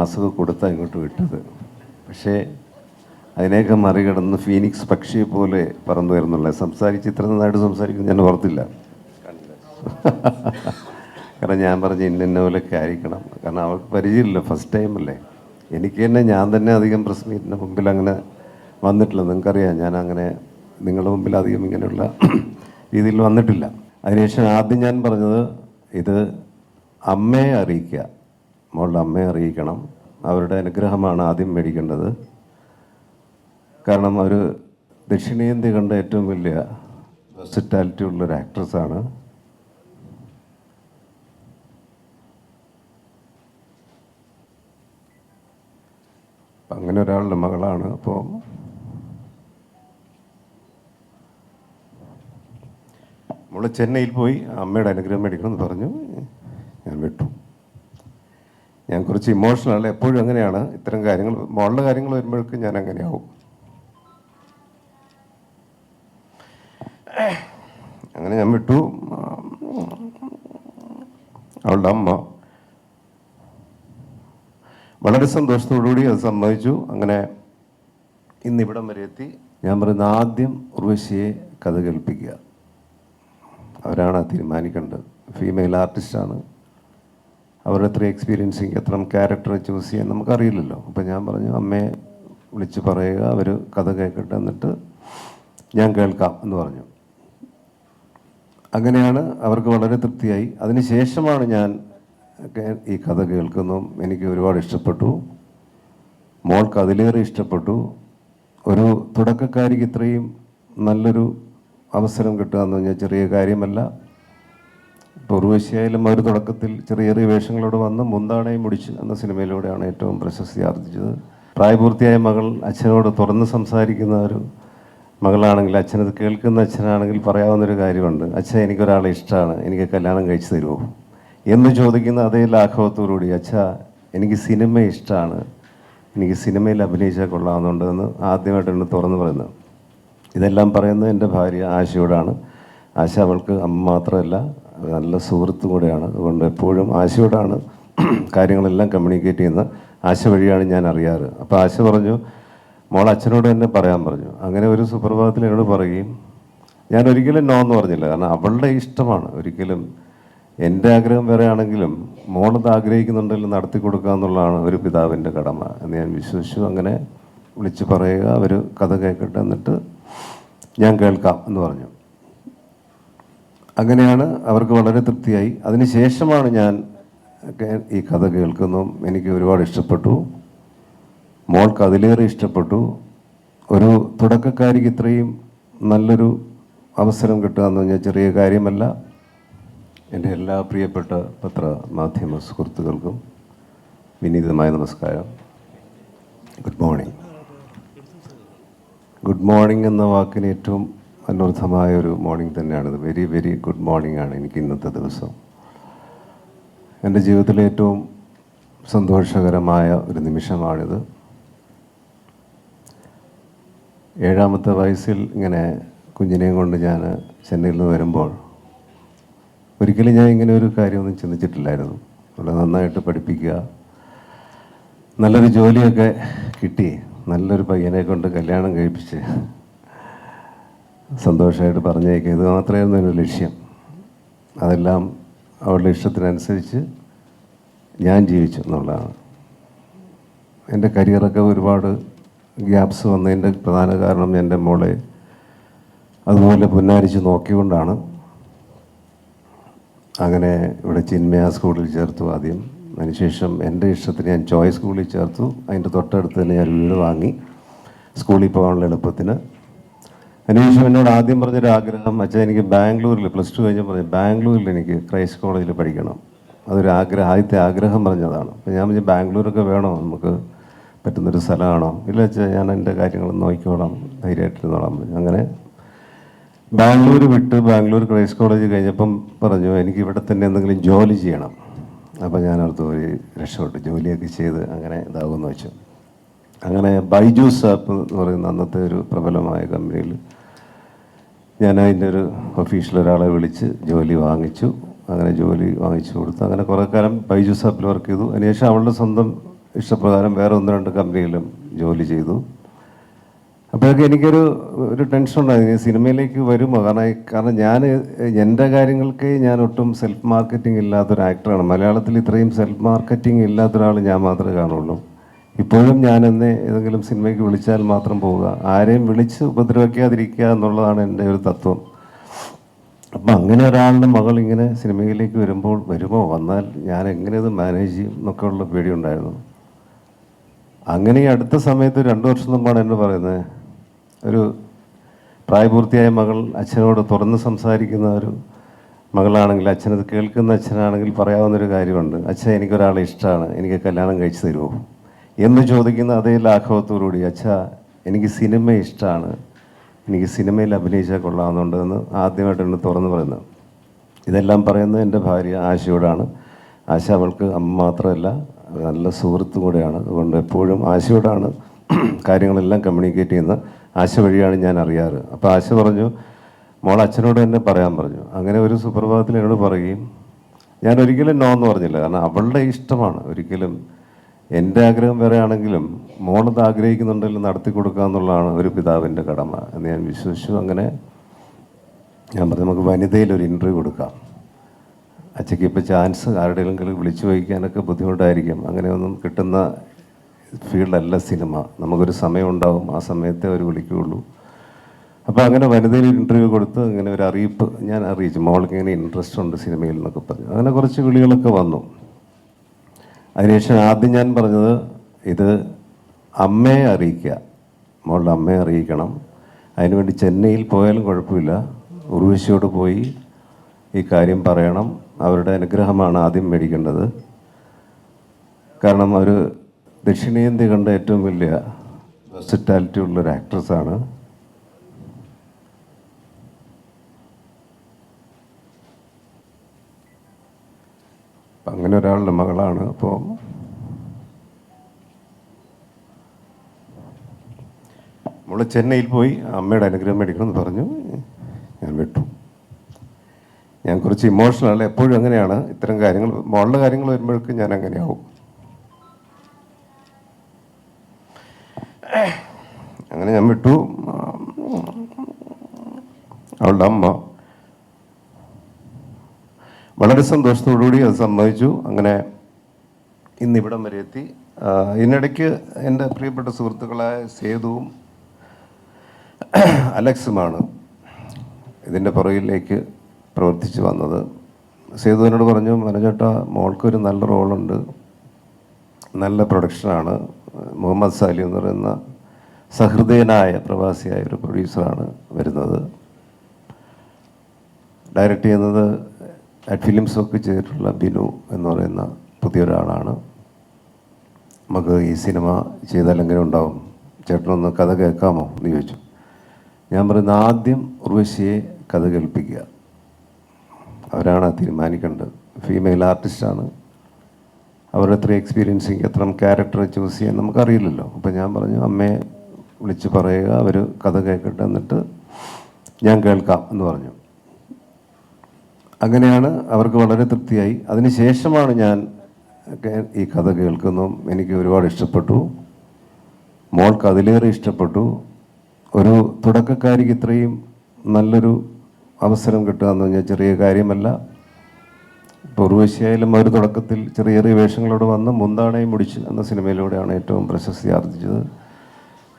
മാസമൊക്കെ കൊടുത്താണ് ഇങ്ങോട്ട് വിട്ടത്. പക്ഷേ അതിനെയൊക്കെ മറികടന്ന് ഫീനിക്സ് പക്ഷിയെ പോലെ പറന്നു വരുന്നുള്ള. സംസാരിച്ച് ഇത്ര നന്നായിട്ട് സംസാരിക്കുന്നു ഞാൻ ഓർത്തില്ല. കാരണം ഞാൻ പറഞ്ഞ ഇന്ന പോലെയൊക്കെ ആയിരിക്കണം. കാരണം അവൾക്ക് പരിചയമില്ല ഫസ്റ്റ് ടൈം അല്ലേ? എനിക്ക് തന്നെ ഞാൻ തന്നെ അധികം പ്രസ് മീറ്റിന്റെ മുമ്പിൽ അങ്ങനെ വന്നിട്ടില്ല. നിങ്ങൾക്കറിയാം ഞാൻ അങ്ങനെ നിങ്ങളുടെ മുമ്പിൽ അധികം ഇങ്ങനെയുള്ള രീതിയിൽ വന്നിട്ടില്ല. അതിനുശേഷം ആദ്യം ഞാൻ പറഞ്ഞത് ഇത് അമ്മയെ അറിയിക്കുക. മോളുടെ അമ്മയെ അറിയിക്കണം. അവരുടെ അനുഗ്രഹമാണ് ആദ്യം മേടിക്കേണ്ടത്. കാരണം അവർ ദക്ഷിണേന്ത്യ കണ്ട ഏറ്റവും വലിയ വെർസിറ്റാലിറ്റി ഉള്ളൊരു ആക്ട്രസ്സാണ് അങ്ങനെ ഒരാളുടെ മകളാണ്. അപ്പോൾ നമ്മൾ ചെന്നൈയിൽ പോയി. അമ്മയുടെ അനുഗ്രഹം മേടിക്കണമെന്ന് പറഞ്ഞു. ഞാൻ വിട്ടു. കുറച്ച് ഇമോഷണൽ എപ്പോഴും അങ്ങനെയാണ്. ഇത്തരം കാര്യങ്ങൾ മോളുടെ കാര്യങ്ങൾ വരുമ്പോഴേക്കും ഞാൻ അങ്ങനെയാവും. അങ്ങനെ ഞാൻ വിട്ടു. അവളുടെ അമ്മ വളരെ സന്തോഷത്തോടുകൂടി അത് സമ്മതിച്ചു. അങ്ങനെ ഇന്ന് ഇവിടം വരെ എത്തി. ഞാൻ പറയുന്ന ആദ്യം ഉർവശിയെ കഥ കേൾപ്പിക്കുക. അവരാണ് തീരുമാനിക്കേണ്ടത്. ഫീമെയിൽ ആർട്ടിസ്റ്റാണ് അവരുടെ എക്സ്പീരിയൻസിങ് എത്ര ക്യാരക്ടർ ചൂസ് ചെയ്യാൻ നമുക്കറിയില്ലല്ലോ. അപ്പം ഞാൻ പറഞ്ഞു അമ്മയെ വിളിച്ച് പറയുക അവർ കഥ കേൾക്കട്ടെ എന്നിട്ട് ഞാൻ കേൾക്കാം എന്ന് പറഞ്ഞു. അങ്ങനെയാണ് അവർക്ക് വളരെ തൃപ്തിയായി. അതിനുശേഷമാണ് ഞാൻ ഈ കഥ കേൾക്കുന്നു. എനിക്ക് ഒരുപാട് ഇഷ്ടപ്പെട്ടു. മോൾക്ക് അതിലേറെ ഇഷ്ടപ്പെട്ടു. ഒരു തുടക്കക്കാരിക്ക് ഇത്രയും നല്ലൊരു അവസരം കിട്ടുക എന്ന് പറഞ്ഞാൽ ചെറിയ കാര്യമല്ല. ഇപ്പോൾ ഉർവശിയായാലും അവർ തുടക്കത്തിൽ ചെറിയ ചെറിയ വേഷങ്ങളോട് വന്ന് മുന്താണയും മുടിച്ച് എന്ന സിനിമയിലൂടെയാണ് ഏറ്റവും പ്രശസ്തി ആർജിച്ചത്. പ്രായപൂർത്തിയായ മകൾ അച്ഛനോട് തുറന്ന് സംസാരിക്കുന്ന ഒരു മകളാണെങ്കിൽ അച്ഛനത് കേൾക്കുന്ന അച്ഛനാണെങ്കിൽ പറയാവുന്നൊരു കാര്യമുണ്ട്. അച്ഛൻ എനിക്കൊരാളെ ഇഷ്ടമാണ് എനിക്ക് കല്യാണം കഴിച്ചു തരുമോ എന്ന് ചോദിക്കുന്ന അതേ ലാഘവത്തോടുകൂടി അച്ഛ എനിക്ക് സിനിമ ഇഷ്ടമാണ് എനിക്ക് സിനിമയിൽ അഭിനയിച്ചാൽ കൊള്ളാവുന്നുണ്ടെന്ന് ആദ്യമായിട്ടാണ് തുറന്ന് പറയുന്നത് ഇതെല്ലാം പറയുന്നത് എന്റെ ഭാര്യ ആശയോടാണ്. ആശ അവൾക്ക് അമ്മ മാത്രമല്ല നല്ല സുഹൃത്തും കൂടെയാണ്. അതുകൊണ്ട് എപ്പോഴും ആശയോടാണ് കാര്യങ്ങളെല്ലാം കമ്മ്യൂണിക്കേറ്റ് ചെയ്യുന്ന ആശ വഴിയാണ് ഞാൻ അറിയാറ്. അപ്പോൾ ആശ പറഞ്ഞു മോൾ അച്ഛനോട് തന്നെ പറയാൻ പറഞ്ഞു. അങ്ങനെ ഒരു സുപ്രഭാതത്തിൽ എന്നോട് പറയുകയും ഞാൻ ഒരിക്കലും നോ എന്ന് പറഞ്ഞില്ല. കാരണം അവളുടെ ഇഷ്ടമാണ്. ഒരിക്കലും എന്റെ ആഗ്രഹം വേറെ ആണെങ്കിലും മോളത് ആഗ്രഹിക്കുന്നുണ്ടെങ്കിൽ നടത്തി കൊടുക്കുക എന്നുള്ളതാണ് ഒരു പിതാവിന്റെ കടമ എന്ന് ഞാൻ വിശ്വസിച്ചു. അങ്ങനെ വിളിച്ച് പറയുക അവർ കഥ കേൾക്കട്ടെ എന്നിട്ട് ഞാൻ കേൾക്കാം എന്ന് പറഞ്ഞു. അങ്ങനെയാണ് അവർക്ക് വളരെ തൃപ്തിയായി. അതിനുശേഷമാണ് ഞാൻ ഈ കഥ കേൾക്കുന്നതും എനിക്ക് ഒരുപാട് ഇഷ്ടപ്പെട്ടു. മോൾക്ക് അതിലേറെ ഇഷ്ടപ്പെട്ടു. ഒരു തുടക്കക്കാരിക്ക് ഇത്രയും നല്ലൊരു അവസരം കിട്ടുക എന്ന് പറഞ്ഞാൽ ചെറിയ കാര്യമല്ല. എന്റെ എല്ലാ പ്രിയപ്പെട്ട പത്ര മാധ്യമ സുഹൃത്തുക്കൾക്കും വിനീതമായ നമസ്കാരം. ഗുഡ് മോർണിംഗ് ഗുഡ് മോർണിംഗ് എന്ന വാക്കിന് ഏറ്റവും അനർത്ഥമായ ഒരു മോർണിംഗ് തന്നെയാണിത്. വെരി വെരി ഗുഡ് മോർണിംഗ് ആണ് എനിക്ക് ഇന്നത്തെ ദിവസം. എന്റെ ജീവിതത്തിലെ ഏറ്റവും സന്തോഷകരമായ ഒരു നിമിഷമാണിത്. ഏഴാമത്തെ വയസ്സിൽ ഇങ്ങനെ കുഞ്ഞിനെയും കൊണ്ട് ഞാൻ ചെന്നൈയിൽ നിന്ന് വരുമ്പോൾ ഒരിക്കലും ഞാൻ ഇങ്ങനെ ഒരു കാര്യമൊന്നും ചിന്തിച്ചിട്ടില്ലായിരുന്നു. അവിടെ നന്നായിട്ട് പഠിപ്പിക്കുക നല്ലൊരു ജോലിയൊക്കെ കിട്ടി നല്ലൊരു പയ്യനെ കൊണ്ട് കല്യാണം കഴിപ്പിച്ച് സന്തോഷമായിട്ട് പറഞ്ഞേക്കുക. ഇത് മാത്രമായിരുന്നു എന്റെ ലക്ഷ്യം. അതെല്ലാം അവളുടെ ഇഷ്ടത്തിനനുസരിച്ച് ഞാൻ ജീവിച്ചു എന്നുള്ളതാണ്. എന്റെ കരിയറൊക്കെ ഒരുപാട് ഗ്യാപ്സ് വന്നതിന്റെ പ്രധാന കാരണം എന്റെ മോളെ അതുപോലെ പുന്നാരിച്ച് നോക്കിക്കൊണ്ടാണ്. അങ്ങനെ ഇവിടെ ചിന്മയ സ്കൂളിൽ ചേർത്തു ആദ്യം. അതിനുശേഷം എന്റെ ഇഷ്ടത്തിന് ഞാൻ ചോയ്സ് സ്കൂളിൽ ചേർത്തു. അതിന്റെ തൊട്ടടുത്ത് തന്നെ ഞാൻ വീട് വാങ്ങി. സ്കൂളിൽ പോകാനുള്ള എളുപ്പത്തിന് അതിനുശേഷം എന്നോട് ആദ്യം പറഞ്ഞൊരു ആഗ്രഹം അച്ഛൻ എനിക്ക് ബാംഗ്ലൂരിൽ പ്ലസ് ടു കഴിഞ്ഞ് പറഞ്ഞു ബാംഗ്ലൂരിൽ എനിക്ക് ക്രൈസ്റ്റ് കോളേജിൽ പഠിക്കണം. അതൊരു ആഗ്രഹം ആദ്യത്തെ ആഗ്രഹം പറഞ്ഞതാണ്. അപ്പം ഞാൻ പറഞ്ഞു ബാംഗ്ലൂരൊക്കെ വേണോ? നമുക്ക് പറ്റുന്നൊരു സ്ഥലമാണോ? ഇല്ല അച്ഛാ ഞാൻ എന്റെ കാര്യങ്ങൾ നോക്കിക്കോളാം ധൈര്യമായിട്ടിരുന്നോളാം. അങ്ങനെ ബാംഗ്ലൂർ വിട്ട് ബാംഗ്ലൂർ ക്രൈസ്റ്റ് കോളേജ് കഴിഞ്ഞപ്പം പറഞ്ഞു എനിക്ക് ഇവിടെ തന്നെ എന്തെങ്കിലും ജോലി ചെയ്യണം. അപ്പോൾ ഞാൻ അടുത്ത് ഒരു രക്ഷപ്പെട്ടു ജോലിയൊക്കെ ചെയ്ത് അങ്ങനെ ഇതാകുമെന്ന് വെച്ചു. അങ്ങനെ ബൈജൂസ് ആപ്പ് എന്ന് പറയുന്ന അന്നത്തെ ഒരു പ്രബലമായ കമ്പനിയിൽ ഞാൻ അതിന്റെ ഒരു ഒഫീഷ്യൽ ഒരാളെ വിളിച്ച് ജോലി വാങ്ങിച്ചു. അങ്ങനെ ജോലി വാങ്ങിച്ചു കൊടുത്തു. അങ്ങനെ കുറേ കാലം ബൈജൂസ് ആപ്പിൽ വർക്ക് ചെയ്തു. അതിനുശേഷം അവളുടെ സ്വന്തം ഇഷ്ടപ്രകാരം വേറെ ഒന്ന് രണ്ട് കമ്പനിയിലും ജോലി ചെയ്തു. അപ്പോഴൊക്കെ എനിക്കൊരു ഒരു ടെൻഷൻ ഉണ്ടായിരുന്നു. സിനിമയിലേക്ക് വരുമോ? കാരണം കാരണം ഞാൻ എന്റെ കാര്യങ്ങൾക്ക് ഞാൻ ഒട്ടും സെൽഫ് മാർക്കറ്റിംഗ് ഇല്ലാത്തൊരു ആക്ടറാണ് മലയാളത്തിൽ ഇത്രയും സെൽഫ് മാർക്കറ്റിംഗ് ഇല്ലാത്തൊരാൾ ഞാൻ മാത്രമേ കാണുള്ളൂ. ഇപ്പോഴും ഞാൻ എന്നെ ഏതെങ്കിലും സിനിമയ്ക്ക് വിളിച്ചാൽ മാത്രം പോവുക. ആരെയും വിളിച്ച് ഉപദ്രവിക്കാതിരിക്കുക എന്നുള്ളതാണ് എന്റെ ഒരു തത്വം. അപ്പം അങ്ങനെ ഒരാളുടെ മകൾ ഇങ്ങനെ സിനിമയിലേക്ക് വരുമ്പോൾ വരുമോ? വന്നാൽ ഞാൻ എങ്ങനെ ഇത് മാനേജ് ചെയ്യും എന്നൊക്കെ ഉള്ള പേടിയുണ്ടായിരുന്നു. അങ്ങനെ ഈ അടുത്ത സമയത്ത് രണ്ട് വർഷം മുമ്പാണ് എന്നെ പറയുന്നത്. ഒരു പ്രായപൂർത്തിയായ മകൾ അച്ഛനോട് തുറന്ന് സംസാരിക്കുന്ന ഒരു മകളാണെങ്കിൽ അച്ഛനത് കേൾക്കുന്ന അച്ഛനാണെങ്കിൽ പറയാവുന്നൊരു കാര്യമുണ്ട്. അച്ഛൻ എനിക്കൊരാളെ ഇഷ്ടമാണ്. എനിക്ക് കല്യാണം കഴിച്ചു തരുമോ? എന്ന് ചോദിക്കുന്ന അതേ ലാഘവത്തോടുകൂടി അച്ഛ എനിക്ക് സിനിമ ഇഷ്ടമാണ് എനിക്ക് സിനിമയിൽ അഭിനയിച്ചാൽ കൊള്ളാമെന്നുണ്ട് എന്ന് ആദ്യമായിട്ടാണ് തുറന്ന് പറയുന്നത് ഇതെല്ലാം പറയുന്നത് എന്റെ ഭാര്യ ആശയോടാണ്. ആശ അവൾക്ക് അമ്മ മാത്രമല്ല നല്ല സുഹൃത്തും കൂടെയാണ്. അതുകൊണ്ട് എപ്പോഴും ആശയോടാണ് കാര്യങ്ങളെല്ലാം കമ്മ്യൂണിക്കേറ്റ് ചെയ്യുന്നത്. ആശ വഴിയാണ് ഞാൻ അറിയാറ്. അപ്പോൾ ആശ പറഞ്ഞു മോൾ അച്ഛനോട് തന്നെ പറയാൻ പറഞ്ഞു. അങ്ങനെ ഒരു സുപ്രഭാതത്തിൽ എന്നോട് പറയുകയും ഞാൻ ഒരിക്കലും നോ എന്ന് പറഞ്ഞില്ല. കാരണം അവളുടെ ഇഷ്ടമാണ്. ഒരിക്കലും എന്റെ ആഗ്രഹം വേറെ ആണെങ്കിലും മോളത് ആഗ്രഹിക്കുന്നുണ്ടെങ്കിൽ നടത്തി കൊടുക്കുക എന്നുള്ളതാണ് ഒരു പിതാവിന്റെ കടമ എന്ന് ഞാൻ വിശ്വസിച്ചു. അങ്ങനെ ഞാൻ പറഞ്ഞു നമുക്ക് വനിതയിൽ ഒരു ഇന്റർവ്യൂ കൊടുക്കാം. അച്ഛയ്ക്ക് ഇപ്പോൾ ചാൻസ് ആരുടെയെങ്കിലും വിളിച്ചു വഹിക്കാനൊക്കെ ബുദ്ധിമുട്ടായിരിക്കും. അങ്ങനെയൊന്നും കിട്ടുന്ന ഫീൽഡല്ല സിനിമ. നമുക്കൊരു സമയം ഉണ്ടാവും. ആ സമയത്തെ അവർ വിളിക്കുകയുള്ളൂ. അപ്പോൾ അങ്ങനെ വനിതയിൽ ഇന്റർവ്യൂ കൊടുത്ത് ഇങ്ങനെ ഒരു അറിയിപ്പ് ഞാൻ അറിയിച്ചു. മോൾക്ക് ഇങ്ങനെ ഇൻട്രസ്റ്റ് ഉണ്ട് സിനിമയിൽ എന്നൊക്കെ പറഞ്ഞു. അങ്ങനെ കുറച്ച് വിളികളൊക്കെ വന്നു. അതിനുശേഷം ആദ്യം ഞാൻ പറഞ്ഞത് ഇത് അമ്മയെ അറിയിക്കുക. മോളുടെ അമ്മയെ അറിയിക്കണം. അതിനുവേണ്ടി ചെന്നൈയിൽ പോയാലും കുഴപ്പമില്ല. ഉർവശിയോട് പോയി ഈ കാര്യം പറയണം. അവരുടെ അനുഗ്രഹമാണ് ആദ്യം മേടിക്കേണ്ടത്. കാരണം അവർ ദക്ഷിണേന്ത്യ കണ്ട ഏറ്റവും വലിയ വെസിറ്റാലിറ്റി ഉള്ളൊരു ആക്ട്രസ്സാണ് അങ്ങനെ ഒരാളുടെ മകളാണ് അപ്പോൾ നമ്മൾ ചെന്നൈയിൽ പോയി അമ്മയുടെ അനുഗ്രഹം മേടിക്കണമെന്ന് പറഞ്ഞു ഞാൻ വിട്ടു. ഞാൻ കുറച്ച് ഇമോഷണൽ എപ്പോഴും അങ്ങനെയാണ്. ഇത്തരം കാര്യങ്ങൾ മോളുടെ കാര്യങ്ങൾ വരുമ്പോഴേക്കും ഞാൻ അങ്ങനെയാവും. അങ്ങനെ ഞാൻ വിട്ടു. അവളുടെ അമ്മ വളരെ സന്തോഷത്തോടുകൂടി അത് സമ്മതിച്ചു. അങ്ങനെ ഇന്ന് ഇവിടം വരെ എത്തി. ഇതിനിടയ്ക്ക് എന്റെ പ്രിയപ്പെട്ട സുഹൃത്തുക്കളായ സേതുവും അലക്സുമാണ് ഇതിന്റെ പുറകിലേക്ക് പ്രവർത്തിച്ചു വന്നത്. സേതു എന്നോട് പറഞ്ഞു മനോജേട്ട മോൾക്കൊരു നല്ല റോളുണ്ട്. നല്ല പ്രൊഡക്ഷനാണ്. മുഹമ്മദ് സാലി എന്ന് പറയുന്ന സഹൃദയനായ പ്രവാസിയായ ഒരു പ്രൊഡ്യൂസറാണ് വരുന്നത്. ഡയറക്റ്റ് ചെയ്യുന്നത് അറ്റ് ഫിലിംസ് ഒക്കെ ചെയ്തിട്ടുള്ള ബിനു എന്ന് പറയുന്ന പുതിയൊരാളാണ്. നമുക്ക് ഈ സിനിമ ചെയ്താൽ എങ്ങനെ ഉണ്ടാവും ചേട്ടനൊന്ന് കഥ കേൾക്കാമോ എന്ന് ചോദിച്ചു. ഞാൻ പറയുന്ന ആദ്യം ഉർവശിയെ കഥ കേൾപ്പിക്കുക. അവരാണ് തീരുമാനിക്കേണ്ടത്. ഫീമെയിൽ ആർട്ടിസ്റ്റാണ് അവരുടെ എത്ര എക്സ്പീരിയൻസിങ് എത്ര ക്യാരക്ടർ ചൂസ് ചെയ്യാൻ നമുക്കറിയില്ലല്ലോ. അപ്പം ഞാൻ പറഞ്ഞു അമ്മയെ വിളിച്ച് പറയുക അവർ കഥ കേൾക്കട്ടെ എന്നിട്ട് ഞാൻ കേൾക്കാം എന്ന് പറഞ്ഞു. അങ്ങനെയാണ് അവർക്ക് വളരെ തൃപ്തിയായി. അതിനുശേഷമാണ് ഞാൻ ഈ കഥ കേൾക്കുന്നതും എനിക്ക് ഒരുപാട് ഇഷ്ടപ്പെട്ടു. മോൾക്ക് അതിലേറെ ഇഷ്ടപ്പെട്ടു. ഒരു തുടക്കക്കാരിക്ക് ഇത്രയും നല്ലൊരു അവസരം കിട്ടുക എന്ന് പറഞ്ഞാൽ ചെറിയ കാര്യമല്ല. പൂർവശിയായാലും ഒരു തുടക്കത്തിൽ ചെറിയ ചെറിയ വേഷങ്ങളോട് വന്ന് മുന്താണയും മുടിച്ച് എന്ന സിനിമയിലൂടെയാണ് ഏറ്റവും പ്രശസ്തി ആർജിച്ചത്.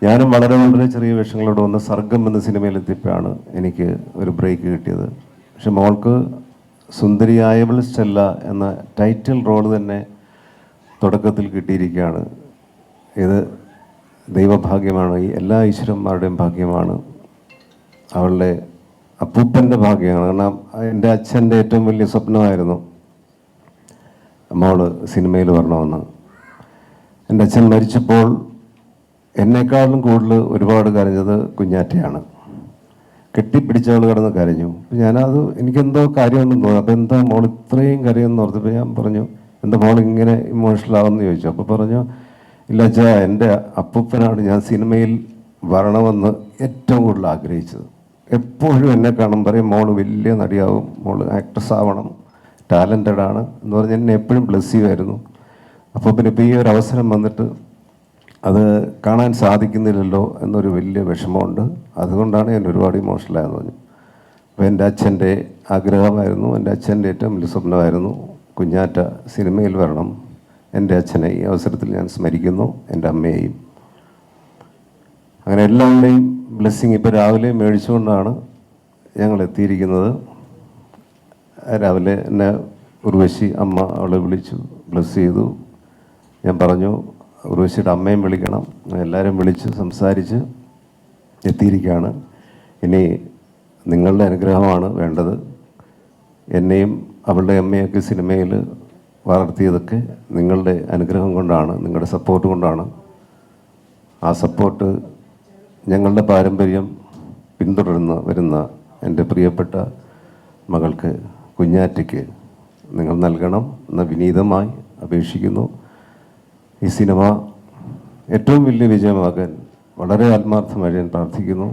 ഞാനും വളരെ വളരെ ചെറിയ വേഷങ്ങളോട് വന്ന് സർഗം എന്ന സിനിമയിലെത്തിയപ്പോഴാണ് എനിക്ക് ഒരു ബ്രേക്ക് കിട്ടിയത്. പക്ഷെ മോൾക്ക് സുന്ദരിയായവൾ സ്റ്റെല്ല എന്ന ടൈറ്റിൽ റോൾ തന്നെ തുടക്കത്തിൽ കിട്ടിയിരിക്കുകയാണ്. ഇത് ദൈവഭാഗ്യമാണ് ഈ എല്ലാ ഈശ്വരന്മാരുടെയും ഭാഗ്യമാണ്. അവളുടെ അപ്പൂപ്പന്റെ ഭാഗ്യമാണ്. കാരണം എന്റെ അച്ഛന്റെ ഏറ്റവും വലിയ സ്വപ്നമായിരുന്നു മോൾ സിനിമയിൽ വരണമെന്ന്. എന്റെ അച്ഛൻ മരിച്ചപ്പോൾ എന്നെക്കാളും കൂടുതൽ ഒരുപാട് കരഞ്ഞത് കുഞ്ഞാറ്റയാണ്. കെട്ടിപ്പിടിച്ചവൾ കിടന്ന് കരഞ്ഞു. ഞാനത് എനിക്കെന്തോ കാര്യമുണ്ടെന്ന് തോന്നി. അപ്പോൾ എന്താ മോൾ ഇത്രയും കരയെന്ന് ഓർത്തപ്പോൾ ഞാൻ പറഞ്ഞു എന്താ മോൾ ഇങ്ങനെ ഇമോഷണൽ ആവുമെന്ന് ചോദിച്ചു. അപ്പോൾ പറഞ്ഞു ഇല്ല അച്ഛാ എന്റെ അപ്പൂപ്പനാണ് ഞാൻ സിനിമയിൽ വരണമെന്ന് ഏറ്റവും കൂടുതൽ ആഗ്രഹിച്ചത്. എപ്പോഴും എന്നെ കാണും പറയും മോൾ വലിയ നടിയാവും മോൾ ആക്ട്രസ് ആവണം ടാലന്റഡ് ആണ് എന്ന് പറഞ്ഞ് എന്നെ എപ്പോഴും ബ്ലെസ് ചെയ്യുമായിരുന്നു. അപ്പോൾ പിന്നെ ഇപ്പോൾ ഈ ഒരു അവസരം വന്നിട്ട് അത് കാണാൻ സാധിക്കുന്നില്ലല്ലോ എന്നൊരു വലിയ വിഷമമുണ്ട്. അതുകൊണ്ടാണ് ഞാൻ ഒരുപാട് ഇമോഷണലായെന്ന് പറഞ്ഞു. അപ്പോൾ എന്റെ അച്ഛന്റെ ആഗ്രഹമായിരുന്നു. എന്റെ അച്ഛന്റെ ഏറ്റവും വലിയ സ്വപ്നമായിരുന്നു കുഞ്ഞാറ്റ സിനിമയിൽ വരണം. എന്റെ അച്ഛനെ ഈ അവസരത്തിൽ ഞാൻ സ്മരിക്കുന്നു എന്റെ അമ്മയെയും. അങ്ങനെ എല്ലാവരുടെയും ബ്ലെസ്സിങ് ഇപ്പോൾ രാവിലെ മേടിച്ചുകൊണ്ടാണ് ഞങ്ങൾ എത്തിയിരിക്കുന്നത്. രാവിലെ എന്നെ ഉർവശി അമ്മ അവളെ വിളിച്ചു ബ്ലസ് ചെയ്തു. ഞാൻ പറഞ്ഞു ഉർവശിയുടെ അമ്മയും വിളിക്കണം. എല്ലാവരും വിളിച്ച് സംസാരിച്ച് എത്തിയിരിക്കുകയാണ്. ഇനി നിങ്ങളുടെ അനുഗ്രഹമാണ് വേണ്ടത്. എന്നെയും അവളുടെ അമ്മയൊക്കെ സിനിമയിൽ വളർത്തിയതൊക്കെ നിങ്ങളുടെ അനുഗ്രഹം കൊണ്ടാണ് നിങ്ങളുടെ സപ്പോർട്ട് കൊണ്ടാണ്. ആ സപ്പോർട്ട് ഞങ്ങളുടെ പാരമ്പര്യം പിന്തുടരുന്ന വരുന്ന എന്റെ പ്രിയപ്പെട്ട മകൾക്ക് കുഞ്ഞാറ്റയ്ക്ക് നിങ്ങൾ നൽകണം. എന്ന വിനീതമായി അപേക്ഷിക്കുന്നു. ഈ സിനിമ ഏറ്റവും വലിയ വിജയമാകാൻ വളരെ ആത്മാർത്ഥമായി ഞാൻ പ്രാർത്ഥിക്കുന്നു.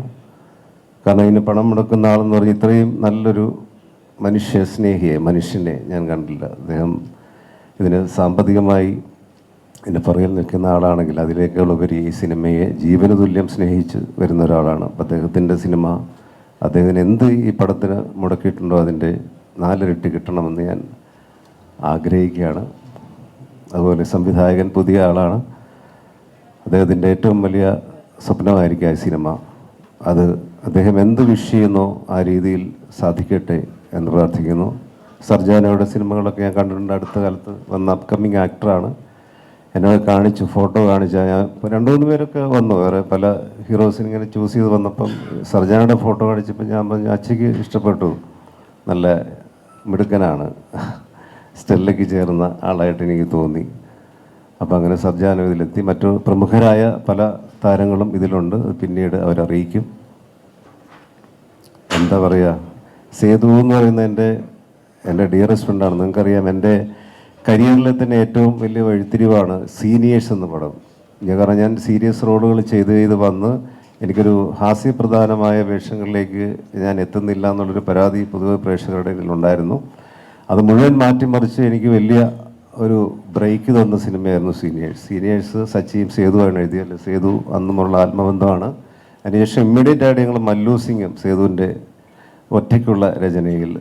കാരണം ഇതിന് പണം മുടക്കുന്ന ആളെന്ന് പറഞ്ഞ് ഇത്രയും നല്ലൊരു മനുഷ്യ സ്നേഹിയെ മനുഷ്യനെ ഞാൻ കണ്ടില്ല. അദ്ദേഹം ഇതിന് സാമ്പത്തികമായി ഇതിന്റെ പുറകിൽ നിൽക്കുന്ന ആളാണെങ്കിൽ അതിലേക്കുള്ളവരി ഈ സിനിമയെ ജീവന തുല്യം സ്നേഹിച്ച് വരുന്ന ഒരാളാണ്. അപ്പം അദ്ദേഹത്തിന്റെ സിനിമ അദ്ദേഹത്തിന് എന്ത് ഈ പടത്തിന് മുടക്കിയിട്ടുണ്ടോ അതിന്റെ നാലിരട്ടി കിട്ടണമെന്ന് ഞാൻ ആഗ്രഹിക്കുകയാണ്. അതുപോലെ സംവിധായകൻ പുതിയ ആളാണ്. അദ്ദേഹത്തിന്റെ ഏറ്റവും വലിയ സ്വപ്നമായിരിക്കും ആ സിനിമ. അത് അദ്ദേഹം എന്ത് വിഷ് ചെയ്യുന്നോ ആ രീതിയിൽ സാധിക്കട്ടെ എന്ന് പ്രാർത്ഥിക്കുന്നു. സർജാനയുടെ സിനിമകളൊക്കെ ഞാൻ കണ്ടിട്ടുണ്ട്. അടുത്ത കാലത്ത് വന്ന അപ്കമ്മിങ് ആക്ടറാണ് എന്നെ കാണിച്ചു ഫോട്ടോ കാണിച്ച. ഞാൻ രണ്ട് മൂന്ന് പേരൊക്കെ വന്നു. വേറെ പല ഹീറോസിന് ഇങ്ങനെ ചൂസ് ചെയ്ത് വന്നപ്പം സർജാനയുടെ ഫോട്ടോ കാണിച്ചപ്പോൾ ഞാൻ പറഞ്ഞു അച്ഛയ്ക്ക് ഇഷ്ടപ്പെട്ടു. നല്ല മിടുക്കനാണ്. സ്റ്റെല്ലയ്ക്ക് ചേർന്ന ആളായിട്ട് എനിക്ക് തോന്നി. അപ്പോൾ അങ്ങനെ സർജാന ഇതിലെത്തി. മറ്റു പ്രമുഖരായ പല താരങ്ങളും ഇതിലുണ്ട്. പിന്നീട് അവരറിയിക്കും. എന്താ പറയുക സേതു എന്ന് പറയുന്ന എന്റെ എന്റെ ഡിയറസ്റ്റ് ഫ്രണ്ടാണ് നിങ്ങൾക്കറിയാം എന്റെ കരിയറിലെ തന്നെ ഏറ്റവും വലിയ വഴിത്തിരിവാണ് സീനിയേഴ്സ് എന്ന പടം. ഞാൻ കാരണം ഞാൻ സീരിയസ് റോളുകൾ ചെയ്ത് ചെയ്ത് വന്ന് എനിക്കൊരു ഹാസ്യപ്രധാനമായ വേഷങ്ങളിലേക്ക് ഞാൻ എത്തുന്നില്ല എന്നുള്ളൊരു പരാതി പൊതുവെ പ്രേക്ഷകരുടെ ഇതിലുണ്ടായിരുന്നു അത് മുഴുവൻ മാറ്റിമറിച്ച് എനിക്ക് വലിയ ഒരു ബ്രേക്ക് തന്ന സിനിമയായിരുന്നു സീനിയേഴ്സ് സീനിയേഴ്സ് സച്ചിയും സേതുവാണ് എഴുതിയത്. സേതു അന്നുമുള്ള ആത്മബന്ധമാണ്. അതിനുശേഷം ഇമ്മീഡിയറ്റ് ആയിട്ട് ഞങ്ങൾ മല്ലു സിംഗും സേതുവിന്റെ ഒറ്റയ്ക്കുള്ള രചനയിൽ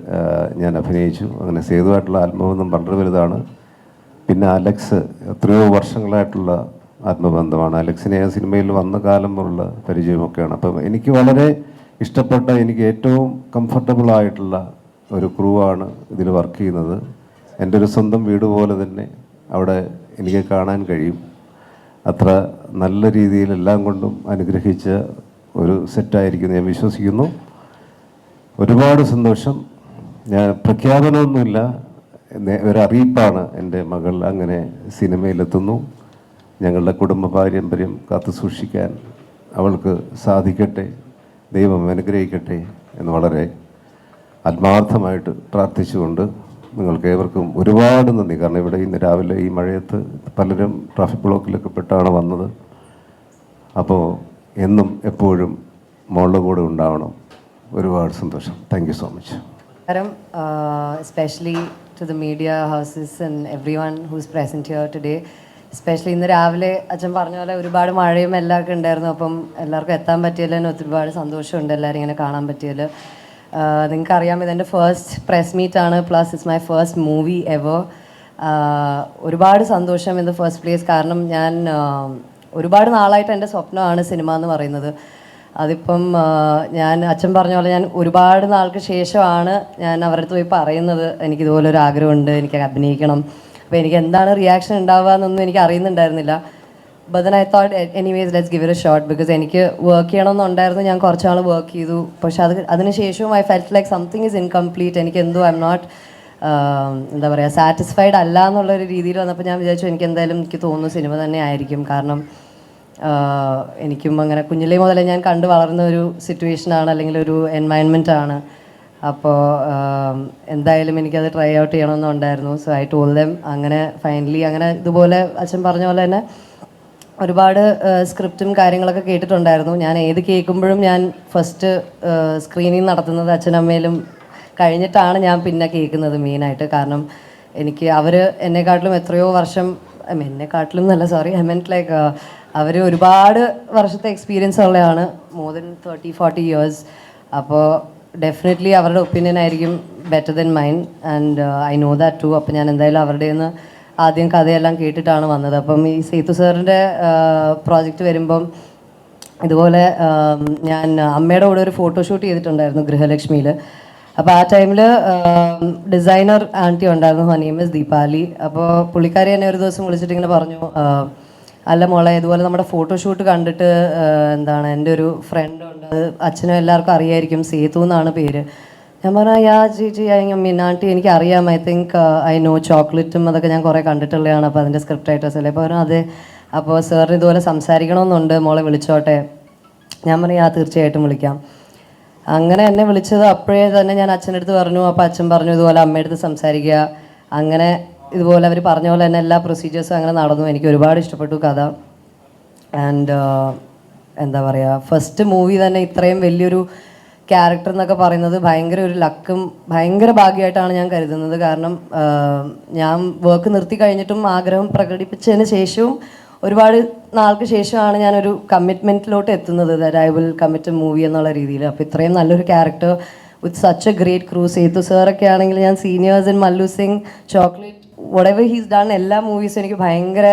ഞാൻ അഭിനയിച്ചു. അങ്ങനെ സേതുവായിട്ടുള്ള ആത്മബന്ധം വളരെ വലുതാണ്. പിന്നെ അലക്സ് എത്രയോ വർഷങ്ങളായിട്ടുള്ള ആത്മബന്ധമാണ്. അലക്സിനെ ആ സിനിമയിൽ വന്ന കാലം മുതലുള്ള പരിചയമൊക്കെയാണ്. അപ്പം എനിക്ക് വളരെ ഇഷ്ടപ്പെട്ട എനിക്ക് ഏറ്റവും കംഫർട്ടബിൾ ആയിട്ടുള്ള ഒരു ക്രൂ ആണ് ഇതിൽ വർക്ക് ചെയ്യുന്നത്. എന്റെ ഒരു സ്വന്തം വീട് പോലെ തന്നെ അവിടെ എനിക്ക് കാണാൻ കഴിയും. അത്ര നല്ല രീതിയിൽ എല്ലാം കൊണ്ടും അനുഗ്രഹിച്ച ഒരു സെറ്റായിരിക്കും ഞാൻ വിശ്വസിക്കുന്നു. ഒരുപാട് സന്തോഷം. ഞാൻ പ്രഖ്യാപനമൊന്നുമില്ല. ഒരറിയിപ്പാണ് എന്റെ മകൾ അങ്ങനെ സിനിമയിലെത്തുന്നു. ഞങ്ങളുടെ കുടുംബ പാരമ്പര്യം കാത്തു സൂക്ഷിക്കാൻ അവൾക്ക് സാധിക്കട്ടെ ദൈവം അനുഗ്രഹിക്കട്ടെ എന്ന് വളരെ ആത്മാർത്ഥമായിട്ട് പ്രാർത്ഥിച്ചുകൊണ്ട് നിങ്ങൾക്ക് ഏവർക്കും ഒരുപാട് നന്ദി. കാരണം ഇവിടെ ഇന്ന് രാവിലെ ഈ മഴയത്ത് പലരും ട്രാഫിക് ബ്ലോക്കിലൊക്കെ പെട്ടാണ് വന്നത്. അപ്പോൾ എന്നും എപ്പോഴും മോളുടെ കൂടെ ഉണ്ടാവണം. ഒരുപാട് സന്തോഷം. താങ്ക് യു സോ മച്ച് നമസ്കാരം. Especially to the media houses and every one who's present here today especially ഇന്ന് രാവിലെ അച്ഛൻ പറഞ്ഞ പോലെ ഒരുപാട് മഴയും എല്ലാം ഒക്കെ ഉണ്ടായിരുന്നു. അപ്പം എല്ലാവർക്കും എത്താൻ പറ്റിയതിൽ ഒരുപാട് സന്തോഷമുണ്ട്. എല്ലാവരും ഇങ്ങനെ കാണാൻ പറ്റിയതിൽ. നിങ്ങൾക്ക് അറിയാം ഇതെന്റെ ഫസ്റ്റ് പ്രസ് മീറ്റ് ആണ്. Plus it's my first movie ever ഒരുപാട് സന്തോഷം ഇൻ ദ ഫസ്റ്റ് പ്ലേസ് കാരണം ഞാൻ ഒരുപാട് നാളായിട്ട് എന്റെ സ്വപ്നമാണ് സിനിമ എന്ന് പറയുന്നത്. അതിപ്പം ഞാൻ അച്ഛൻ പറഞ്ഞ പോലെ ഞാൻ ഒരുപാട് നാൾക്ക് ശേഷമാണ് ഞാൻ അവരുടെ അടുത്ത് പോയി പറയുന്നത്. എനിക്ക് ഇതുപോലെ ഒരു ആഗ്രഹമുണ്ട് എനിക്ക് അഭിനയിക്കണം. അപ്പോൾ എനിക്ക് എന്താണ് റിയാക്ഷൻ ഉണ്ടാവുക എന്നൊന്നും എനിക്ക് അറിയുന്നുണ്ടായിരുന്നില്ല. But I thought anyways let's give a shot because എനിക്ക് വർക്ക് ചെയ്യണമെന്നുണ്ടായിരുന്നു. ഞാൻ കുറച്ച് നാൾ വർക്ക് ചെയ്തു. പക്ഷെ അത് അതിനുശേഷവും I felt like something is incomplete എനിക്ക് എന്തോ ഐ എം നോട്ട് എന്താ പറയുക സാറ്റിസ്ഫൈഡ് അല്ല എന്നുള്ളൊരു രീതിയിൽ വന്നപ്പോൾ ഞാൻ വിചാരിച്ചു എനിക്ക് എന്തായാലും എനിക്ക് തോന്നുന്നു സിനിമ തന്നെ ആയിരിക്കും. കാരണം എനിക്കും അങ്ങനെ കുഞ്ഞിലേ മുതലേ ഞാൻ കണ്ടു വളർന്ന ഒരു സിറ്റുവേഷനാണ് അല്ലെങ്കിൽ ഒരു എൻവയൺമെന്റ് ആണ്. അപ്പോൾ എന്തായാലും എനിക്കത് ട്രൈ ഔട്ട് ചെയ്യണമെന്നുണ്ടായിരുന്നു. സോ ഐ ടോൾ ദം അങ്ങനെ ഫൈനലി അങ്ങനെ ഇതുപോലെ അച്ഛൻ പറഞ്ഞ പോലെ തന്നെ ഒരുപാട് സ്ക്രിപ്റ്റും കാര്യങ്ങളൊക്കെ കേട്ടിട്ടുണ്ടായിരുന്നു. ഞാൻ ഏത് കേൾക്കുമ്പോഴും ഞാൻ ഫസ്റ്റ് സ്ക്രീനിങ് നടത്തുന്നത് അച്ഛനമ്മയിലും കഴിഞ്ഞിട്ടാണ് ഞാൻ പിന്നെ കേൾക്കുന്നത് മെയിനായിട്ട് കാരണം എനിക്ക് അവർ എന്നെക്കാട്ടിലും എത്രയോ വർഷം എന്നെക്കാട്ടിലും നല്ല സോറി ഐ മീൻ ലൈക്ക് അവർ ഒരുപാട് വർഷത്തെ എക്സ്പീരിയൻസ് ഉള്ളതാണ് more than thirty forty years അപ്പോൾ ഡെഫിനറ്റ്ലി അവരുടെ ഒപ്പീനിയൻ ആയിരിക്കും better than mine and I know that too അപ്പോൾ ഞാൻ എന്തായാലും അവരുടെ നിന്ന് ആദ്യം കഥയെല്ലാം കേട്ടിട്ടാണ് വന്നത്. അപ്പം ഈ സേതു സാറിന്റെ പ്രോജക്റ്റ് വരുമ്പം ഇതുപോലെ ഞാൻ അമ്മയുടെ കൂടെ ഒരു ഫോട്ടോ ഷൂട്ട് ചെയ്തിട്ടുണ്ടായിരുന്നു ഗൃഹലക്ഷ്മിയിൽ അപ്പോൾ ആ ടൈമിൽ ഡിസൈനർ ആന്റി ഉണ്ടായിരുന്നു. Her name is Deepali. അപ്പോൾ പുള്ളിക്കാരി എന്നെ ഒരു ദിവസം വിളിച്ചിട്ട് ഇങ്ങനെ പറഞ്ഞു അല്ല മോളെ ഇതുപോലെ നമ്മുടെ ഫോട്ടോ ഷൂട്ട് കണ്ടിട്ട് എന്താണ് എന്റെ ഒരു ഫ്രണ്ട് ഉണ്ട്. അച്ഛനും എല്ലാവർക്കും അറിയായിരിക്കും. സേതു എന്നാണ് പേര്. ഞാൻ പറഞ്ഞു യാ ചേച്ചി മിന്നാട്ടി എനിക്ക് അറിയാം ഐ തിങ്ക് ഐ നോ ചോക്ലേറ്റും അതൊക്കെ ഞാൻ കുറേ കണ്ടിട്ടുള്ളതാണ് അപ്പോൾ അതിന്റെ സ്ക്രിപ്റ്റ് റൈറ്റേഴ്സ് അല്ലേ? അപ്പോൾ പറഞ്ഞു അതെ. അപ്പോൾ സാറിന് ഇതുപോലെ സംസാരിക്കണമെന്നുണ്ട്. മോളെ വിളിച്ചോട്ടെ. ഞാൻ പറഞ്ഞു ആ തീർച്ചയായിട്ടും വിളിക്കാം. അങ്ങനെ എന്നെ വിളിച്ചത് അപ്പോഴേ തന്നെ ഞാൻ അച്ഛന്റെ അടുത്ത് പറഞ്ഞു. അപ്പോൾ അച്ഛൻ പറഞ്ഞു ഇതുപോലെ അമ്മയുടെ അടുത്ത് സംസാരിക്കുക. അങ്ങനെ ഇതുപോലെ അവർ പറഞ്ഞ പോലെ തന്നെ എല്ലാ പ്രൊസീജിയേഴ്സും അങ്ങനെ നടന്നു. എനിക്ക് ഒരുപാട് ഇഷ്ടപ്പെട്ടു കഥ. ആൻഡ് എന്താ പറയുക ഫസ്റ്റ് മൂവി തന്നെ ഇത്രയും വലിയൊരു ക്യാരക്ടർ എന്നൊക്കെ പറയുന്നത് ഭയങ്കര ഒരു ലക്കും ഭയങ്കര ഭാഗ്യമായിട്ടാണ് ഞാൻ കരുതുന്നത്. കാരണം ഞാൻ വർക്ക് നിർത്തി കഴിഞ്ഞിട്ടും ആഗ്രഹം പ്രകടിപ്പിച്ചതിന് ശേഷവും ഒരുപാട് നാൾക്ക് ശേഷമാണ് ഞാനൊരു കമ്മിറ്റ്മെന്റിലോട്ട് എത്തുന്നത്. That I will commit movie എന്നുള്ള രീതിയിൽ. അപ്പോൾ ഇത്രയും നല്ലൊരു character with such a great crew Sethu സാറൊക്കെ ആണെങ്കിൽ ഞാൻ seniors in Mallu Singh Chocolate whatever he's done എല്ലാ മൂവീസും എനിക്ക് ഭയങ്കര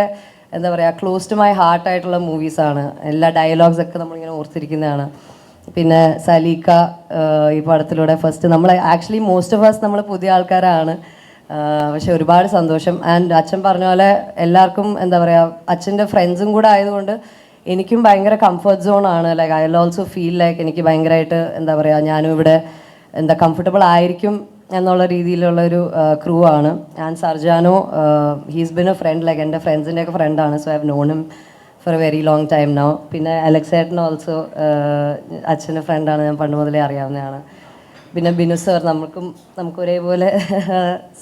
എന്താ പറയുക ക്ലോസ് ടു മൈ ഹാർട്ട് ആയിട്ടുള്ള മൂവീസാണ് എല്ലാ ഡയലോഗ്സ് ഒക്കെ നമ്മളിങ്ങനെ ഓർത്തിരിക്കുന്നതാണ്. പിന്നെ സലീക്ക ഈ പടത്തിലൂടെ ഫസ്റ്റ് നമ്മൾ ആക്ച്വലി മോസ്റ്റ് ഓഫ് us നമ്മൾ പുതിയ ആൾക്കാരാണ്. പക്ഷെ ഒരുപാട് സന്തോഷം. ആൻഡ് അച്ഛൻ പറഞ്ഞ പോലെ എല്ലാവർക്കും എന്താ പറയുക അച്ഛന്റെ ഫ്രണ്ട്സും കൂടെ ആയതുകൊണ്ട് എനിക്കും ഭയങ്കര കംഫർട്ട് സോൺ ആണ്. Like I also feel like എനിക്ക് ഭയങ്കരമായിട്ട് എന്താ പറയുക ഞാനും ഇവിടെ എന്താ കംഫർട്ടബിൾ ആയിരിക്കും എന്നുള്ള രീതിയിലുള്ള ഒരു ക്രൂ ആണ്. And Sarjano he's been a friend like എന്റെ ഫ്രണ്ട്സിന്റെയൊക്കെ ഫ്രണ്ടാണ് so I have known him for a very long time now പിന്നെ അലക്സേട്ടൻ ഓൾസോ അച്ഛന്റെ ഫ്രണ്ടാണ് ഞാൻ പണ്ട് മുതലേ അറിയാവുന്നതാണ്. പിന്നെ ബിനു സർ നമുക്കും നമുക്ക് ഒരേപോലെ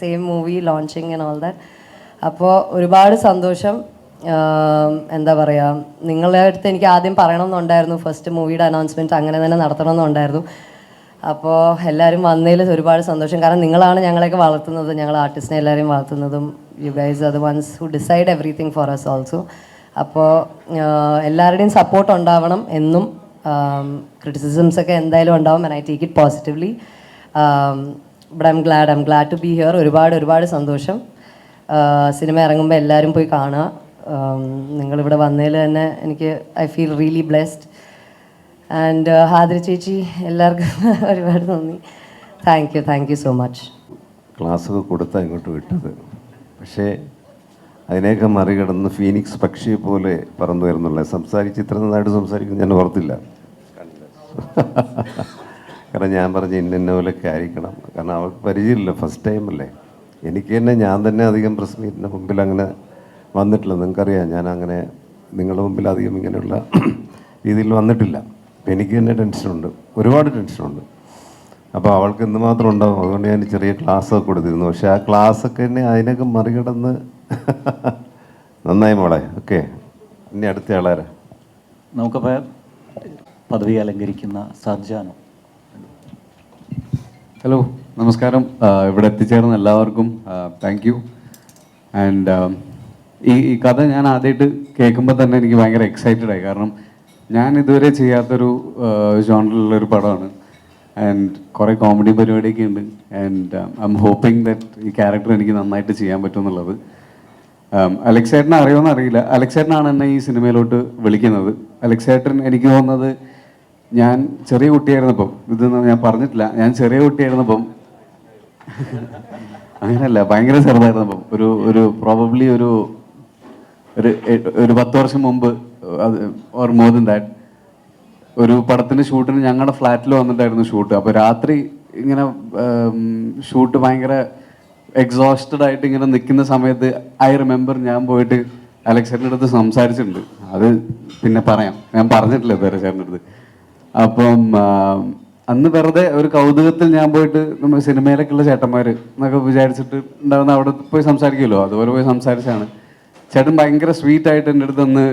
same movie launching and all that അപ്പോൾ ഒരുപാട് സന്തോഷം. എന്താ പറയുക നിങ്ങളുടെ അടുത്ത് എനിക്ക് ആദ്യം പറയണമെന്നുണ്ടായിരുന്നു. ഫസ്റ്റ് മൂവിയുടെ അനൗൺസ്മെന്റ് അങ്ങനെ തന്നെ നടത്തണമെന്നുണ്ടായിരുന്നു. അപ്പോൾ എല്ലാവരും വന്നതിൽ ഒരുപാട് സന്തോഷം. കാരണം നിങ്ങളാണ് ഞങ്ങളെയൊക്കെ വളർത്തുന്നത്. ഞങ്ങൾ ആർട്ടിസ്റ്റിനെ എല്ലാവരെയും വളർത്തുന്നതും യു ഗൈസ് അത് ones who decide everything for us also അപ്പോൾ എല്ലാവരുടെയും സപ്പോർട്ട് ഉണ്ടാവണം എന്നും ക്രിറ്റിസിസംസ് ഒക്കെ എന്തായാലും ഉണ്ടാവും and I take it positively but I'm glad I I'm glad to be here ഒരുപാട് ഒരുപാട് സന്തോഷം. സിനിമ ഇറങ്ങുമ്പോൾ എല്ലാവരും പോയി കാണുക. നിങ്ങളിവിടെ വന്നതിൽ തന്നെ എനിക്ക് I feel really blessed and Hadri ചേച്ചി എല്ലാവർക്കും ഒരുപാട് നന്ദി. Thank you thank you so much ക്ലാസ്സൊക്കെ കൊടുത്താൽ ഇങ്ങോട്ട് വിട്ടത്. പക്ഷേ അതിനെയൊക്കെ മറികടന്ന് ഫീനിക്സ് പക്ഷിയെ പോലെ പറന്നു വരുന്നുള്ള. സംസാരിച്ച് ഇത്ര നന്നായിട്ട് സംസാരിക്കുന്നു ഞാൻ ഓർത്തില്ല. കാരണം ഞാൻ പറഞ്ഞ ഇന്ന പോലെയൊക്കെ ആയിരിക്കണം. കാരണം അവൾക്ക് പരിചയമില്ല ഫസ്റ്റ് ടൈം അല്ലേ? എനിക്ക് തന്നെ ഞാൻ തന്നെ അധികം പ്രസ് മീറ്റിന്റെ മുമ്പിൽ അങ്ങനെ വന്നിട്ടില്ല. നിങ്ങൾക്കറിയാം ഞാൻ അങ്ങനെ നിങ്ങളുടെ മുമ്പിൽ അധികം ഇങ്ങനെയുള്ള രീതിയിൽ വന്നിട്ടില്ല. എനിക്ക് തന്നെ ടെൻഷനുണ്ട് ഒരുപാട് ടെൻഷനുണ്ട് അപ്പോൾ അവൾക്ക് എന്തുമാത്രം ഉണ്ടാവും? അതുകൊണ്ട് ഞാൻ ചെറിയ ക്ലാസ്സൊക്കെ കൊടുത്തിരുന്നു. പക്ഷേ ആ ക്ലാസ്സൊക്കെ തന്നെ അതിനൊക്കെ മറികടന്ന് നന്നായി മോളെ. ഓക്കെ. ഇനി അടുത്ത ആളാരാ നമുക്കപ്പോൾ പദവി അലങ്കരിക്കുന്ന സർജാനോ ഹലോ നമസ്കാരം. ഇവിടെ എത്തിച്ചേർന്ന എല്ലാവർക്കും താങ്ക് യു ആൻഡ് ഈ ഈ കഥ ഞാൻ ആദ്യമായിട്ട് കേൾക്കുമ്പോൾ തന്നെ എനിക്ക് ഭയങ്കര എക്സൈറ്റഡ് ആയി. കാരണം ഞാൻ ഇതുവരെ ചെയ്യാത്തൊരു ജോണറിലുള്ളൊരു പടമാണ്. ആൻഡ് കുറേ കോമഡി പരിപാടിയൊക്കെ ഉണ്ട്. And I am hoping that ഈ ക്യാരക്ടർ എനിക്ക് നന്നായിട്ട് ചെയ്യാൻ പറ്റും എന്നുള്ളത്. അലക്സേട്ടനെ അറിയുമെന്ന് അറിയില്ല. അലക്സേട്ടനാണ് എന്നെ ഈ സിനിമയിലോട്ട് വിളിക്കുന്നത്. അലക്സേട്ടൻ എനിക്ക് തോന്നുന്നത് ഞാൻ ചെറിയ കുട്ടിയായിരുന്നപ്പം. ഇതൊന്നും ഞാൻ പറഞ്ഞിട്ടില്ല. ഞാൻ ചെറിയ കുട്ടിയായിരുന്നപ്പം. അങ്ങനെയല്ല ഭയങ്കര ചെറുതായിരുന്നപ്പം. ഒരു ഒരു പ്രോബബ്ലി ഒരു ഒരു ഒരു പത്ത് വർഷം മുമ്പ് അത് ഓർ മോർ ദൻ ദാറ്റ് ഒരു പടത്തിന്റെ ഷൂട്ടിന് ഞങ്ങളുടെ ഫ്ലാറ്റിൽ വന്നിട്ടായിരുന്നു ഷൂട്ട്. അപ്പോൾ രാത്രി ഇങ്ങനെ ഷൂട്ട് ഭയങ്കര എക്സോസ്റ്റഡ് ആയിട്ട് ഇങ്ങനെ നിൽക്കുന്ന സമയത്ത് ഐ റിമെമ്പർ ഞാൻ പോയിട്ട് അലക്സറിന്റെ അടുത്ത് സംസാരിച്ചിട്ടുണ്ട്. അത് പിന്നെ പറയാം. ഞാൻ പറഞ്ഞിട്ടില്ല വേറെ ചേട്ടന്റെ അടുത്ത്. അപ്പം അന്ന് വെറുതെ ഒരു കൗതുകത്തിൽ ഞാൻ പോയിട്ട് നമ്മൾ സിനിമയിലേക്കുള്ള ചേട്ടന്മാർ എന്നൊക്കെ വിചാരിച്ചിട്ട് ഉണ്ടാവുന്ന അവിടെ പോയി സംസാരിക്കുമല്ലോ? അതുപോലെ പോയി സംസാരിച്ചാണ് ചേട്ടൻ ഭയങ്കര സ്വീറ്റ് ആയിട്ട് എന്റെ അടുത്ത് അന്ന്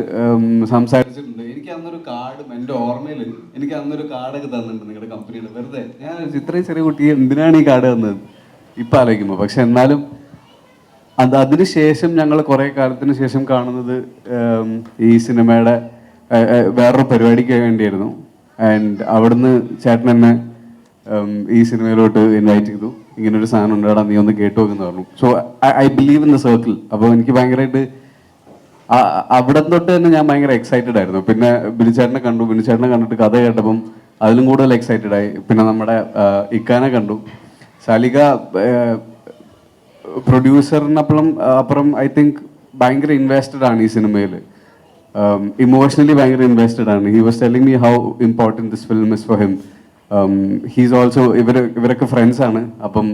സംസാരിച്ചിട്ടുണ്ട്. എനിക്ക് അന്നൊരു കാർഡ് എന്റെ ഓർമ്മയിൽ എനിക്ക് അന്നൊരു കാർഡൊക്കെ തന്നിട്ടുണ്ട് നിങ്ങളുടെ കമ്പനിയുടെ വെറുതെ. ഞാൻ ഇത്രയും ചെറിയ കുട്ടിയെ എന്തിനാണ് ഈ കാർഡ് തന്നത്? ഇപ്പം ആലോചിക്കുമ്പോൾ പക്ഷെ എന്നാലും അത് അതിനുശേഷം ഞങ്ങൾ കുറേ കാലത്തിന് ശേഷം കാണുന്നത് ഈ സിനിമയുടെ വേറൊരു പരിപാടിക്ക് വേണ്ടിയായിരുന്നു. ആൻഡ് അവിടുന്ന് ചേട്ടൻ എന്നെ ഈ സിനിമയിലോട്ട് ഇൻവൈറ്റ് ചെയ്തു. ഇങ്ങനെ ഒരു സാധനം ഉണ്ടാടാ നീ ഒന്ന് കേട്ടു നോക്കുന്നു പറഞ്ഞു. So I believe in the circle അപ്പോൾ എനിക്ക് ഭയങ്കരമായിട്ട് അവിടെ തൊട്ട് തന്നെ ഞാൻ ഭയങ്കര എക്സൈറ്റഡ് ആയിരുന്നു. പിന്നെ ബിനുചേട്ടനെ കണ്ടു. ബിനുചേട്ടനെ കണ്ടിട്ട് കഥ കേട്ടപ്പം അതിലും കൂടുതൽ എക്സൈറ്റഡ് ആയി. പിന്നെ നമ്മുടെ ഇക്കാനെ കണ്ടു. ശാലിക പ്രൊഡ്യൂസറിനപ്പുറം അപ്പുറം ഐ തിങ്ക് ഭയങ്കര ഇൻവെസ്റ്റഡ് ആണ് ഈ സിനിമയിൽ ഇമോഷണലി ഭയങ്കര ഇൻവെസ്റ്റഡ് ആണ്. He was telling me how important this film is for him he's also ഇവർ ഇവരൊക്കെ ഫ്രണ്ട്സാണ് അപ്പം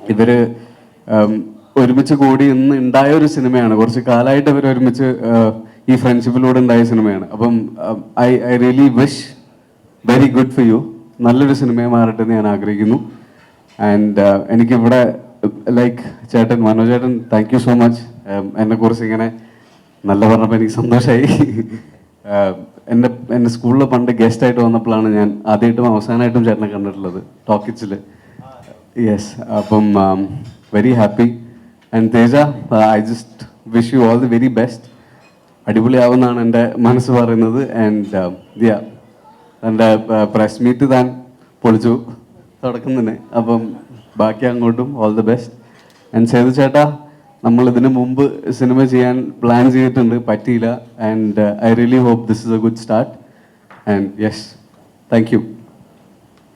ഇവർ ഒരുമിച്ച് കൂടി ഇന്ന് ഉണ്ടായ ഒരു സിനിമയാണ്. കുറച്ച് കാലമായിട്ട് ഇവർ ഒരുമിച്ച് ഈ ഫ്രണ്ട്ഷിപ്പിലൂടെ ഉണ്ടായ സിനിമയാണ്. അപ്പം I I really wish very good for you നല്ലൊരു സിനിമയെ മാറട്ടെ എന്ന് ഞാൻ ആഗ്രഹിക്കുന്നു. ആൻഡ് എനിക്കിവിടെ ലൈക്ക് ചേട്ടൻ മനോജ് ചേട്ടൻ താങ്ക് യു സോ മച്ച് എന്നെക്കുറിച്ച് ഇങ്ങനെ നല്ല പറഞ്ഞപ്പോൾ എനിക്ക് സന്തോഷമായി എന്റെ എന്റെ സ്കൂളിൽ പണ്ട് ഗസ്റ്റ് ആയിട്ട് വന്നപ്പോഴാണ് ഞാൻ ആദ്യമായിട്ടും അവസാനമായിട്ടും ചേട്ടനെ കണ്ടിട്ടുള്ളത് ടോക്കിച്ചിൽ യെസ് അപ്പം very happy and Teja I just wish you all the very best അടിപൊളിയാവുമെന്നാണ് എന്റെ മനസ്സ് പറയുന്നത്. ആൻഡ് ദിയ എന്റെ പ്രസ് മീറ്റ് താൻ പൊളിച്ചു. തുടക്കം തന്നെ അപ്പം ബാക്കി അങ്ങോട്ടും all the best and Sethu ചേട്ടാ നമ്മൾ ഇതിനു മുമ്പ് സിനിമ ചെയ്യാൻ പ്ലാൻ ചെയ്തിട്ടുണ്ട്. പറ്റിയില്ല. And I really hope this is a good start and yes thank you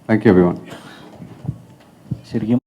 thank you Abhiman ശരിക്കും